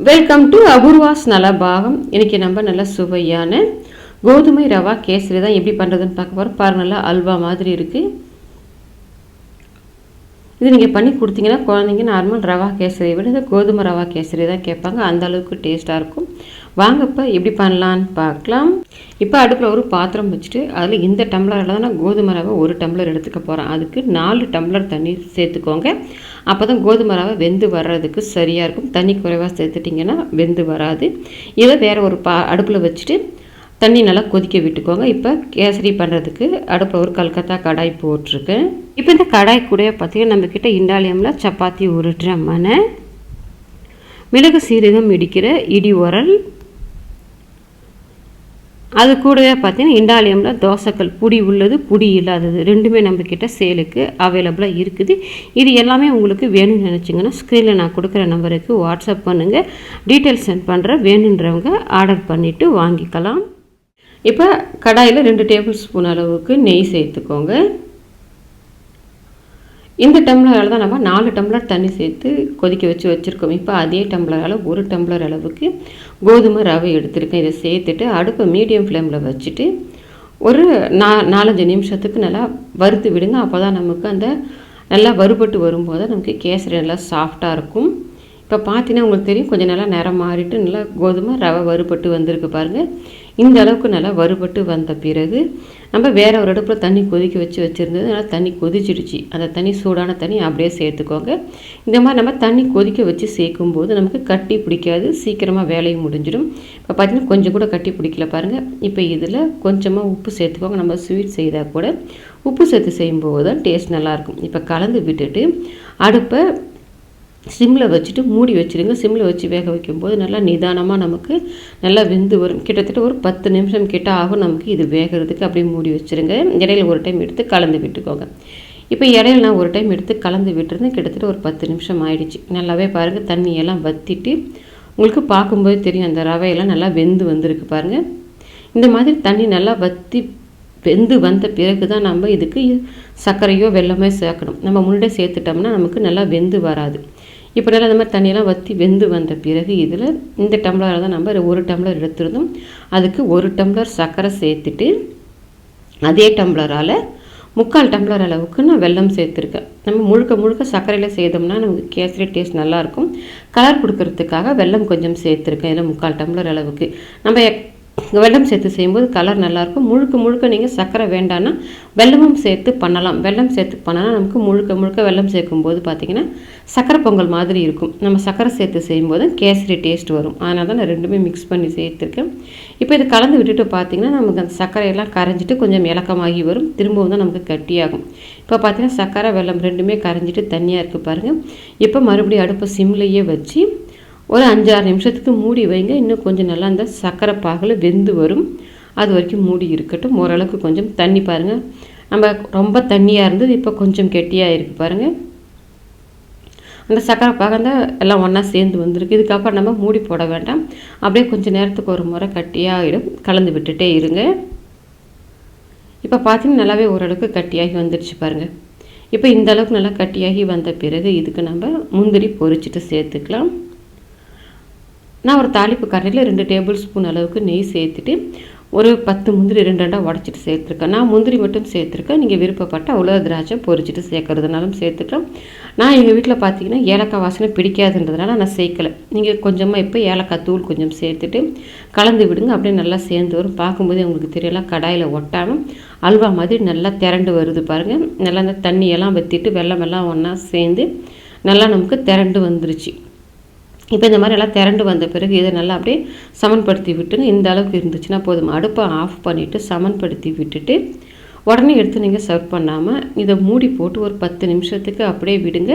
Welcome to Apoorva's Nalabagam இன்றைக்கி நம்ம நல்ல சுவையான கோதுமை ரவா கேசரி தான் எப்படி பண்ணுறதுன்னு பார்க்க போகிறோம் பாருங்க நல்லா அல்வா மாதிரி இருக்குது இது நீங்கள் பண்ணி கொடுத்தீங்கன்னா குழந்தைங்க நார்மல் ரவா கேசரியை விட இந்த கோதுமை ரவா கேசரி தான் கேட்பாங்க. அந்த அளவுக்கு டேஸ்ட்டாக இருக்கும். வாங்கப்போ எப்படி பண்ணலான்னு பார்க்கலாம். இப்போ அடுப்பில் ஒரு பாத்திரம் வச்சுட்டு அதில் இந்த டம்ளரில் தான் நான் கோதுமை ரவை ஒரு டம்ளர் எடுத்துக்க போகிறேன் அதுக்கு நாலு டம்ளர் தண்ணி சேர்த்துக்கோங்க. அப்போ தான் கோதுமை ரவை வெந்து வர்றதுக்கு சரியாக இருக்கும். தண்ணி குறைவாக சேர்த்துட்டிங்கன்னா வெந்து வராது. இதை வேறு ஒரு பா அடுப்பில் வச்சுட்டு தண்ணி நல்லா கொதிக்க விட்டுக்கோங்க. இப்போ கேசரி பண்ணுறதுக்கு அடுப்பில் ஒரு கல்கத்தா கடாய் போட்டிருக்கேன். இப்போ இந்த கடாய் கூட பார்த்தீங்கன்னா நம்மக்கிட்ட இண்டாலியமில் சப்பாத்தி உருட்டுற மனை மிளகு சீரகம் இடிக்கிற இடி உரல் அது கூடவே பார்த்தீங்கன்னா இண்டாலியமில் தோசைக்கல் புடி உள்ளது புடி இல்லாதது. ரெண்டுமே நம்மக்கிட்ட சேலுக்கு அவைலபிளாக இருக்குது. இது எல்லாமே உங்களுக்கு வேணும்னு நினச்சிங்கன்னா ஸ்க்ரீனில் நான் கொடுக்குற நம்பருக்கு வாட்ஸ்அப் பண்ணுங்கள் டீட்டெயில்ஸ் சென்ட் பண்ணுற வேணுன்றவங்க ஆர்டர் பண்ணிவிட்டு வாங்கிக்கலாம். இப்போ கடாயில் ரெண்டு டேபிள் ஸ்பூன் அளவுக்கு நெய் சேர்த்துக்கோங்க. இந்த டம்ளரால் தான் நம்ம நாலு டம்ளர் தண்ணி சேர்த்து கொதிக்க வச்சு வச்சுருக்கோம். இப்போ அதே டம்ளரால் ஒரு டம்ளர் அளவுக்கு கோதுமை ரவை எடுத்திருக்கேன். இதை சேர்த்துட்டு அடுப்பை மீடியம் ஃப்ளேமில் வச்சுட்டு ஒரு நா நாலஞ்சு நிமிஷத்துக்கு நல்லா வறுத்து விடுங்க. அப்போ தான் நமக்கு அந்த நல்லா வறுபட்டு வரும்போது நமக்கு கேசரி நல்லா சாஃப்டாக இருக்கும். இப்போ பார்த்தீங்கன்னா உங்களுக்கு தெரியும் கொஞ்சம் நல்லா நிறம் மாறிட்டு நல்லா கோதுமை ரவை வறுபட்டு வந்திருக்கு பாருங்கள் இந்த அளவுக்கு நல்லா வறுபட்டு வந்த பிறகு நம்ம வேற ஒரு அடுப்பில் தண்ணி கொதிக்க வச்சு வச்சுருந்தது நல்லா தண்ணி கொதிச்சிடுச்சு. அந்த தண்ணி சூடான தண்ணி அப்படியே சேர்த்துக்கோங்க. இந்த மாதிரி நம்ம தண்ணி கொதிக்க வச்சு சேர்க்கும் போது நமக்கு கட்டி பிடிக்காது சீக்கிரமாக வேலையும் முடிஞ்சிடும். இப்போ பார்த்தீங்கன்னா கொஞ்சம் கூட கட்டி பிடிக்கல பாருங்கள் இப்போ இதில் கொஞ்சமாக உப்பு சேர்த்துக்கோங்க. நம்ம ஸ்வீட் செய்தால் கூட உப்பு சேர்த்து செய்யும்போது தான் டேஸ்ட் நல்லாயிருக்கும் இப்போ கலந்து விட்டுட்டு அடுப்பை சிம்மில் வச்சுட்டு மூடி வச்சுருங்க. சிம்மில் வச்சு வேக வைக்கும்போது நல்லா நிதானமாக நமக்கு நல்லா வெந்து வரும். கிட்டத்தட்ட ஒரு பத்து நிமிஷம் கிட்ட ஆகும் நமக்கு இது வேகிறதுக்கு. அப்படியே மூடி வச்சுருங்க. இடையில ஒரு டைம் எடுத்து கலந்து விட்டுக்கோங்க. இப்போ இடையில நான் ஒரு டைம் எடுத்து கலந்து விட்டுருந்தேன். கிட்டத்தட்ட ஒரு பத்து நிமிஷம் ஆயிடுச்சு. நல்லாவே பாருங்கள் தண்ணியெல்லாம் வற்றிட்டு உங்களுக்கு பார்க்கும்போது தெரியும் அந்த ரவையெல்லாம் நல்லா வெந்து வந்திருக்கு பாருங்கள் இந்த மாதிரி தண்ணி நல்லா வற்றி வெந்து வந்த பிறகு தான் நம்ம இதுக்கு சர்க்கரையோ வெல்லமோ சேர்க்கணும். நம்ம முன்னாடியே சேர்த்துட்டோம்னா நமக்கு நல்லா வெந்து வராது. இப்போ நல்லா இந்த மாதிரி தண்ணியெல்லாம் வற்றி வெந்து வந்த பிறகு இதில் இந்த டம்ளரில் தான் நம்ம ஒரு டம்ளர் எடுத்துருந்தோம் அதுக்கு ஒரு டம்ளர் சர்க்கரை சேர்த்துட்டு அதே டம்ளரால் முக்கால் டம்ளர் அளவுக்கு நான் வெல்லம் சேர்த்துருக்கேன். நம்ம முழுக்க முழுக்க சர்க்கரையில் செய்தோம்னா நமக்கு கேசரி டேஸ்ட் நல்லாயிருக்கும் கலர் கொடுக்கறதுக்காக வெல்லம் கொஞ்சம் சேர்த்துருக்கேன். இதில் முக்கால் டம்ளர் அளவுக்கு. நம்ம வெல்லம் சேர்த்து செய்யும்போது கலர் நல்லாயிருக்கும். முழுக்க முழுக்க நீங்கள் சர்க்கரை வேண்டான்னா வெல்லமும் சேர்த்து பண்ணலாம். வெல்லம் சேர்த்து பண்ணலாம் நமக்கு முழுக்க முழுக்க வெல்லம் சேர்க்கும்போது பார்த்திங்கன்னா சர்க்கரை பொங்கல் மாதிரி இருக்கும். நம்ம சர்க்கரை சேர்த்து செய்யும்போது கேசரி டேஸ்ட் வரும். அதனால தான் நான் ரெண்டுமே மிக்ஸ் பண்ணி சேர்த்துருக்கேன். இப்போ இது கலந்து விட்டுட்டு பார்த்திங்கன்னா நமக்கு அந்த சர்க்கரையெல்லாம் கரைஞ்சிட்டு கொஞ்சம் இலக்கமாகி வரும். திரும்பவும் தான் நமக்கு கட்டியாகும். இப்போ பார்த்திங்கன்னா சர்க்கரை வெல்லம் ரெண்டுமே கரைஞ்சிட்டு தனியாக இருக்குது பாருங்கள் இப்போ மறுபடியும் அடுப்பை சிம்லேயே வச்சு ஒரு அஞ்சாறு நிமிஷத்துக்கு மூடி வைங்க. இன்னும் கொஞ்சம் நல்லா அந்த சர்க்கரை பாகில் வெந்து வரும். அது வரைக்கும் மூடி இருக்கட்டும். ஓரளவுக்கு கொஞ்சம் தண்ணி பாருங்கள் நம்ம ரொம்ப தண்ணியாக இருந்தது இப்போ கொஞ்சம் கெட்டியாக இருக்குது பாருங்கள் அந்த சக்கரை பாகந்தால் எல்லாம் ஒன்றா சேர்ந்து வந்திருக்கு. இதுக்கப்புறம் நம்ம மூடி போட வேண்டாம். அப்படியே கொஞ்சம் நேரத்துக்கு ஒரு முறை கட்டியாகிடும் கலந்து விட்டுட்டே இருங்க. இப்போ பார்த்தீங்கன்னா நல்லாவே ஓரளவுக்கு கட்டியாகி வந்துடுச்சு பாருங்கள் இப்போ இந்த அளவுக்கு நல்லா கட்டியாகி வந்த பிறகு இதுக்கு நம்ம முந்திரி பொரிச்சிட்டு சேர்த்துக்கலாம். நான் ஒரு தாளிப்பு கரையில் ரெண்டு டேபிள் ஸ்பூன் அளவுக்கு நெய் சேர்த்துட்டு ஒரு பத்து முந்திரி ரெண்டு ரெண்டாக உடச்சிட்டு சேர்த்துருக்கேன். நான் முந்திரி மட்டும் சேர்த்துருக்கேன். நீங்கள் விருப்பப்பட்ட அவ்வளோ திராட்சை பொரிச்சிட்டு சேர்க்கறதுனாலும் சேர்த்துக்கலாம். நான் எங்கள் வீட்டில் பார்த்தீங்கன்னா ஏலக்காய் வாசனை பிடிக்காதுன்றதுனால நான் சேர்க்கலை. நீங்கள் கொஞ்சமாக இப்போ ஏலக்காய் தூள் கொஞ்சம் சேர்த்துட்டு கலந்து விடுங்க. அப்படியே நல்லா சேர்ந்து வரும். பார்க்கும்போது உங்களுக்கு தெரியலாம் கடாயில் ஒட்டாமல் அல்வா மாதிரி நல்லா திரண்டு வருது பாருங்கள் நல்லா அந்த தண்ணியெல்லாம் வற்றிட்டு வெள்ளமெல்லாம் ஒன்றா சேர்ந்து நல்லா நமக்கு திரண்டு வந்துருச்சு. இப்போ இந்த மாதிரி எல்லாம் திரண்டு வந்த பிறகு இதை நல்லா அப்படியே சமன்படுத்தி விட்டுன்னு இந்த அளவுக்கு இருந்துச்சுன்னா போதும். அடுப்பை ஆஃப் பண்ணிவிட்டு சமன்படுத்தி விட்டுட்டு உடனே எடுத்து நீங்கள் சர்வ் பண்ணாமல் இதை மூடி போட்டு ஒரு பத்து நிமிஷத்துக்கு அப்படியே விடுங்க.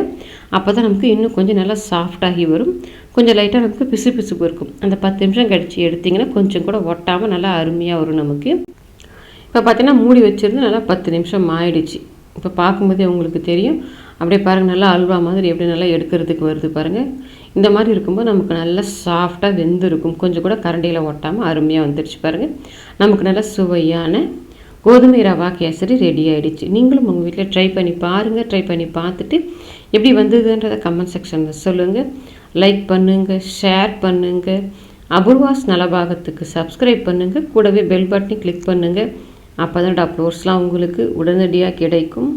அப்போ தான் நமக்கு இன்னும் கொஞ்சம் நல்லா சாஃப்டாகி வரும். கொஞ்சம் லைட்டாக நமக்கு பிசு பிசுப்பு இருக்கும். அந்த பத்து நிமிஷம் கழித்து எடுத்திங்கன்னா கொஞ்சம் கூட ஒட்டாமல் நல்லா அருமையாக வரும் நமக்கு. இப்போ பார்த்தீங்கன்னா மூடி வச்சுருந்து நல்லா பத்து நிமிஷம் ஆயிடுச்சு இப்போ பார்க்கும்போதே உங்களுக்கு தெரியும். அப்படியே பாருங்கள் நல்லா அல்வா மாதிரி எப்படி நல்லா எடுக்கிறதுக்கு வருது பாருங்கள் இந்த மாதிரி இருக்கும்போது நமக்கு நல்லா சாஃப்டாக வெந்து இருக்கும். கொஞ்சம் கூட கரண்டியில் ஒட்டாமல் அருமையாக வந்துடுச்சு பாருங்கள் நமக்கு நல்லா சுவையான கோதுமை ரவா கேசரி ரெடி ஆகிடுச்சு நீங்களும் உங்கள் வீட்டில் ட்ரை பண்ணி பாருங்கள் ட்ரை பண்ணி பார்த்துட்டு எப்படி வந்ததுன்றதை கமெண்ட் செக்ஷனில் சொல்லுங்கள் லைக் பண்ணுங்கள் ஷேர் பண்ணுங்கள் அபூர்வாஸ் நலபாகத்துக்கு சப்ஸ்கிரைப் பண்ணுங்கள் கூடவே பெல் பட்டனை கிளிக் பண்ணுங்கள் அப்போ தான் அப்லோட்ஸ்லாம் உங்களுக்கு உடனடியாக கிடைக்கும்.